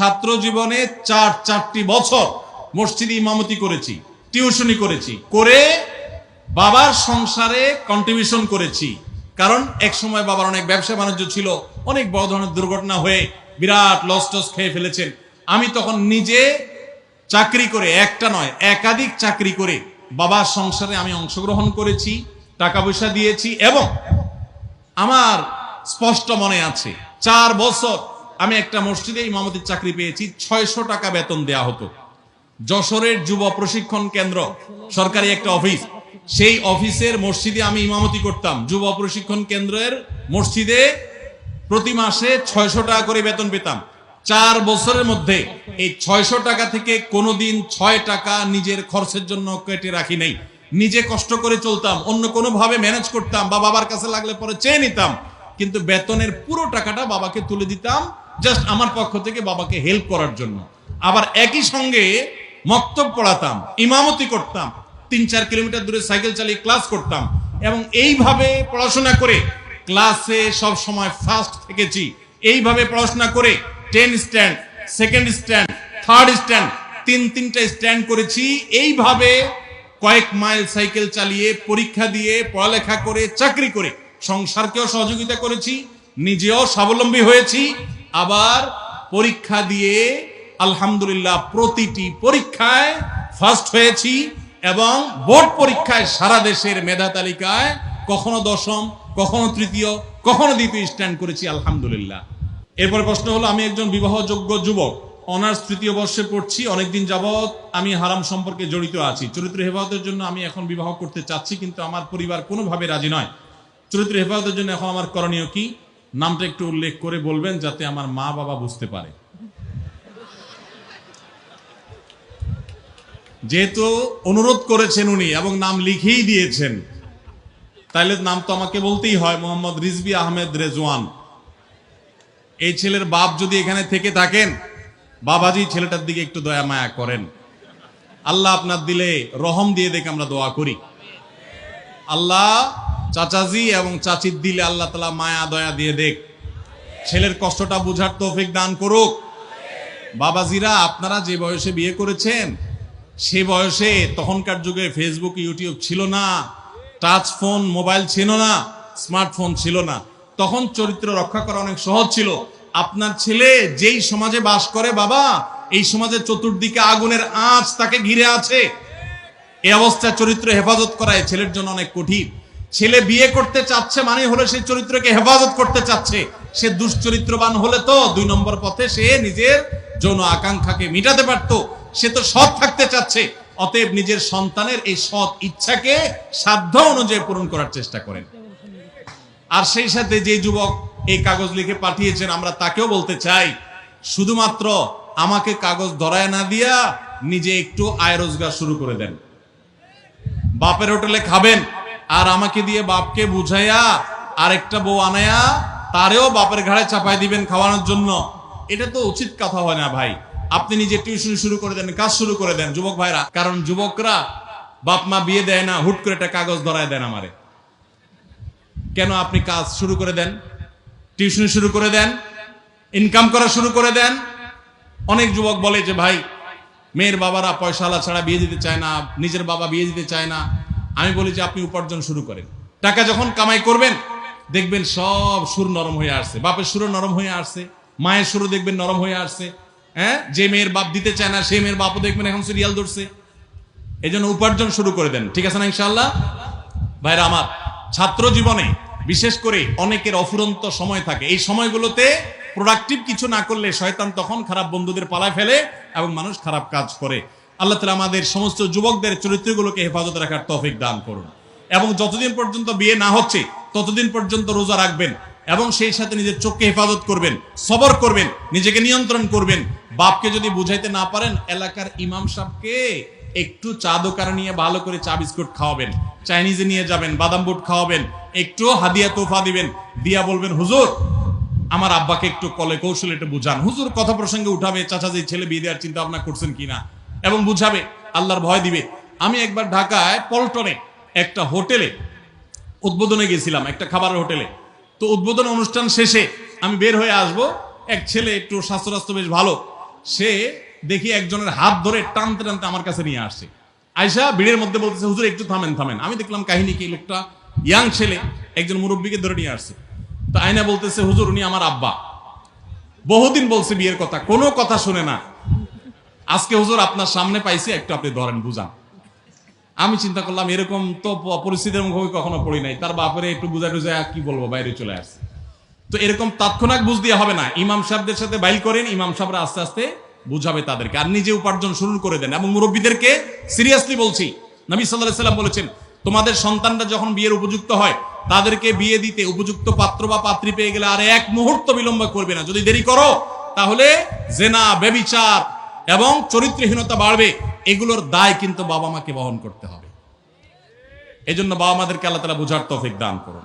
ছাত্র জীবনে চার, চারটি বছর মসজিদে ইমামতি করেছি, টিউশনি করেছি, করে বাবার সংসারে কন্ট্রিবিউশন করেছি। কারণ এক সময় বাবার অনেক ব্যবসা বাণিজ্য ছিল, অনেক বড় ধরনের দুর্ঘটনা হয়ে বিরাট লস টস খেয়ে ফেলেছেন। আমি তখন নিজে চাকরি করে, একটা নয়, একাধিক চাকরি করে বাবার সংসারে আমি অংশগ্রহণ করেছি টাকা পয়সা দিয়েছি এবং আমার স্পষ্ট মনে আছে, চার বছর আমি একটা মসজিদে ইমামতির চাকরি পেয়েছি, ছয়শো টাকা বেতন দেয়া হতো। যশোরের যুব প্রশিক্ষণ কেন্দ্র, সরকারি একটা অফিস। সেই অফিসের মসজিদে আমি ইমামতি করতাম। যুব প্রশিক্ষণ কেন্দ্রের মসজিদে প্রতি মাসে ছয়শো টাকা করে বেতন পেতাম। চার বছরের মধ্যে এই ছয়শো টাকা থেকে কোনোদিন ছয় টাকা নিজের খরচের জন্য কেটে রাখি নাই। নিজে কষ্ট করে চলতাম, অন্য কোনো ভাবে ম্যানেজ করতাম বা বাবার কাছে লাগলে পরে চেয়ে নিতাম। কিন্তু বেতনের পুরো টাকাটা বাবাকে তুলে দিতাম জাস্ট আমার পক্ষ থেকে বাবাকে হেল্প করার জন্য। আবার একই সঙ্গে মক্তব পড়াতাম, ইমামতি করতাম, তিন চার কিলোমিটার দূরে সাইকেল চালিয়ে ক্লাস করতাম এবং এইভাবে পড়াশোনা করে ক্লাসে সব সময় ফার্স্ট থেকেছি। এইভাবে পড়াশোনা করে ten stand second stand third stand তিন তিনটা স্ট্যান্ড করেছি। এইভাবে কয়েক মাইল সাইকেল চালিয়ে, পরীক্ষা দিয়ে, পড়ালেখা করে, চাকরি করে, সংসারকেও সহযোগিতা করেছি, নিজেও স্বাবলম্বী হয়েছি। আবার পরীক্ষা দিয়ে আলহামদুলিল্লাহ প্রতিটি পরীক্ষায় ফার্স্ট হয়েছি এবং বোর্ড পরীক্ষায় সারা দেশের মেধা তালিকায় কখনো দশম, কখনো তৃতীয়, কখনো দ্বিতীয় স্ট্যান্ড করেছি আলহামদুলিল্লাহ। এরপর প্রশ্ন হলো, আমি একজন বিবাহযোগ্য যুবক, অনার্স তৃতীয় বর্ষে পড়ছি, অনেকদিন যাবৎ আমি হারাম সম্পর্কে জড়িত আছি। চরিত্র হেফাজতের জন্য আমি এখন বিবাহ করতে চাচ্ছি, কিন্তু আমার পরিবার কোনোভাবে রাজি নয়। চরিত্র হেফাজতের জন্য এখন আমার করণীয় কি? নামটা একটু উল্লেখ করে বলবেন যাতে আমার মা বাবা বুঝতে পারে। যেহেতু অনুরোধ করেছেন উনি এবং নাম লিখেই দিয়েছেন, তাইলে নাম তো আমাকে বলতেই হয়, মোহাম্মদ রিজবি আহমেদ রেজওয়ান। এই ছেলের বাপ যদি এখানে থেকে থাকেন, বাবাজি ছেলেটার দিকে একটু দয়া মায়া করেন। আল্লাহ আপনার দিলে রহম দিয়ে দেখে আমরা দোয়া করি। আল্লাহ চাচাজি এবং চাচির দিলে আল্লাহ তালা মায়া, দয়া দিয়ে দেখ। ছেলের কষ্টটা বুঝার তৌফিক দান করুক। বাবাজিরা, আপনারা যে বয়সে বিয়ে করেছেন, সে বয়সে তখনকার যুগে ফেসবুক ইউটিউব ছিল না টাচ ফোন মোবাইল ছিল না স্মার্টফোন ছিল না। তখন চরিত্র রক্ষা করা অনেক সহজ ছিল। আপনার ছেলে যেই সমাজে বাস করে বাবা, এই সমাজের চতুর্দিকে আগুনের আঁচ তাকে ঘিরে আছে। এই অবস্থায় চরিত্র হেফাজত করায় ছেলের জন্য অনেক কঠিন। ছেলে বিয়ে করতে চাচ্ছে মানে হলে সে চরিত্রকে হেফাজত করতে চাচ্ছে। সে দুশ্চরিত্রবান হলে তো দুই নম্বর পথে সে নিজের যৌন আকাঙ্ক্ষাকে মিটাতে পারতো। সে তো সৎ থাকতে চাচ্ছে। অতএব নিজের সন্তানের এই সৎ ইচ্ছাকে সাধ্য অনুযায়ী পূরণ করার চেষ্টা করেন। আর সেই সাথে যে যুবক এই কাগজ লিখে পাঠিয়েছেন, আমরা তাকেও বলতে চাই, শুধুমাত্র আমাকে কাগজ ধরায় না দিয়া নিজে একটু আয় রোজগার শুরু করে দেন। বাপের হোটেলে খাবেন আর আমাকে দিয়ে বাপকে বুঝাইয়া আরেকটা বউ আনায়া তারেও বাপের ঘাড়ে চাপাই দিবেন খাওয়ানোর জন্য। এটা তো উচিত কথা হয় না ভাই। আপনি নিজে টিউশন শুরু করে দেন, কাজ শুরু করে দেন, যুবক ভাইরা। কারণ যুবকরা বাপ মা বিয়ে দেয় না, হুট করে একটা কাগজ ধরায় দেন আমারে। কেন আপনি কাজ শুরু করে দেন? টিউশন শুরু করে দেন? ইনকাম করা শুরু করে দেন? অনেক যুবক বলে যে, ভাই, মেয়ের বাবারা পয়সাওয়ালা ছাড়া বিয়ে দিতে চায় না, নিজের বাবা বিয়ে দিতে চায় না আমি বলি যে আপনি উপার্জন শুরু করেন। টাকা যখন কামাই করবেন, দেখবেন সব সুর নরম হয়ে আসছে। বাপের সুরও নরম হয়ে আসছে, মায়ের সুরও দেখবেন নরম হয়ে আসছে। হ্যাঁ? যে মেয়ের বাপ দিতে চায় না, সেই মেয়ের বাপও দেখবেন এখন সিরিয়াল ধরছে। এই জন্য উপার্জন শুরু করে দেন। ঠিক আছে না ইনশাল্লাহ ভাইরা আমার, ছাত্র জীবনে বিশেষ করে অনেকের অফুরন্ত সময় থাকে। এই সময়গুলোতে প্রোডাক্টিভ কিছু না করলে শয়তান তখন খারাপ বন্ধুদের পালায় ফেলে এবং মানুষ খারাপ কাজ করে। আল্লাহ তালা আমাদের সমস্ত যুবকদের চরিত্রগুলোকে হেফাজত রাখার তৌফিক দান করুন। এবং যতদিন পর্যন্ত বিয়ে না হচ্ছে, ততদিন পর্যন্ত রোজা রাখবেন এবং সেই সাথে নিজের চোখকে হেফাজত করবেন, সবর করবেন, নিজেকে নিয়ন্ত্রণ করবেন। বাপকে যদি বুঝাইতে না পারেন, এলাকার ইমাম সাহেবকে একটু চা দোকান নিয়ে ভালো করে চা বিস্কুট খাওয়াবেন, চাইনিজে নিয়ে যাবেন, বাদাম বুট খাওয়াবেন, একটু হাদিয়া তোফা দিবেন, দিয়া বলবেন, হুজুর, আমার আব্বাকে একটু কলে কৌশল একটু বুঝান। হুজুর, কথা প্রসঙ্গে উঠাবে চাচা যে ছেলে বিয়ে দেওয়ার চিন্তা ভাবনা করছেন কিনা? এবং বুঝাবে, আল্লাহর ভয় দিবে। আমি একবার ঢাকায় পল্টনে একটা হোটেলে উদ্বোধনে গেছিলাম, একটা খাবারের হোটেলে। তো উদ্বোধন অনুষ্ঠান শেষে আমি বের হয়ে আসব, এক ছেলে একটু স্বাস্থ্যরাস্ত বেশ ভালো। সে দেখি একজনের হাত ধরে টানতে টানতে আমার কাছে নিয়ে আসছে। আয়সা ভিড়ের মধ্যে বলতেছে, হুজুর, একটু থামেন থামেন। আমি দেখলাম কাহিনী কি, লোকটা ইয়াং ছেলে, একজন মুরব্বীকে ধরে নিয়ে আসছে। তো আয়না বলতেছে, হুজুর, উনি আমার আব্বা। বহুদিন বলছে বিয়ের কথা, কোনো কথা শুনে না। আজকে হুজুর আপনার সামনে পাইছি, একটু আপনি ধরেন, বুঝান। আমি চিন্তা করলাম, এরকম তো পরিস্থিতির মুখে কখনো পড়ি নাই। তার বাপরে একটু বুঝা টুজা কি বলব, বাইরে চলে আসছে। তো এরকম তাৎক্ষণিক বুঝ দিয়ে হবে না। ইমাম সাহেবদের সাথে বাইল করেন, ইমাম সাহেবরা আস্তে আস্তে বুঝাবে তাদেরকে। আর নিজে উপার্জন শুরু করে দেন। এবং মুরব্বীদেরকে সিরিয়াসলি বলছি, নবী সাল্লাহ সাল্লাম বলেছেন, তোমাদের সন্তানরা যখন বিয়ের উপযুক্ত হয়, তাদেরকে বিয়ে দিতে উপযুক্ত পাত্র বা পাত্রী পেয়ে গেলে আর এক মুহূর্ত বিলম্ব করবে না। যদি দেরি করো, তাহলে জেনা বেবিচার এবং চরিত্রহীনতা বাড়বে, এগুলোর দায় কিন্তু বাবা মাকে বহন করতে হবে। এজন্য বাবা মাদেরকে আল্লাহ তালা বুঝার তৌফিক দান করুন।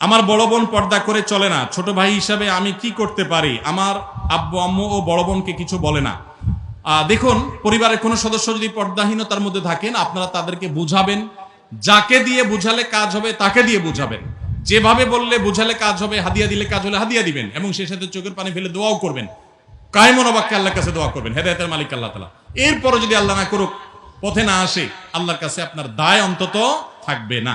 আমার বড় বোন পর্দা করে চলে না, ছোট ভাই হিসাবে আমি কি করতে পারি? আমার আব্বু, আম্মু ও বড় বোনকে কিছু বলে না। দেখুন, পরিবারের কোনো সদস্য যদি পর্দাহীনতার মধ্যে থাকেন, আপনারা তাদেরকে বুঝাবেন। যাকে দিয়ে বুঝালে কাজ হবে, তাকে দিয়ে বুঝাবেন। যেভাবে বললে বুঝালে কাজ হবে, হাদিয়া দিলে কাজ হলে হাদিয়া দিবেন। এবং সেই সাথে চোখের পানি ফেলে দোয়াও করবেন। কায়মনোবাক্যে আল্লাহর কাছে দোয়া করবেন। হেদায়তের মালিক আল্লাহ তালা এরপরও যদি আল্লাহ না করুক, পথে না আসে, আল্লাহর কাছে আপনার দায় অন্তত থাকবে না।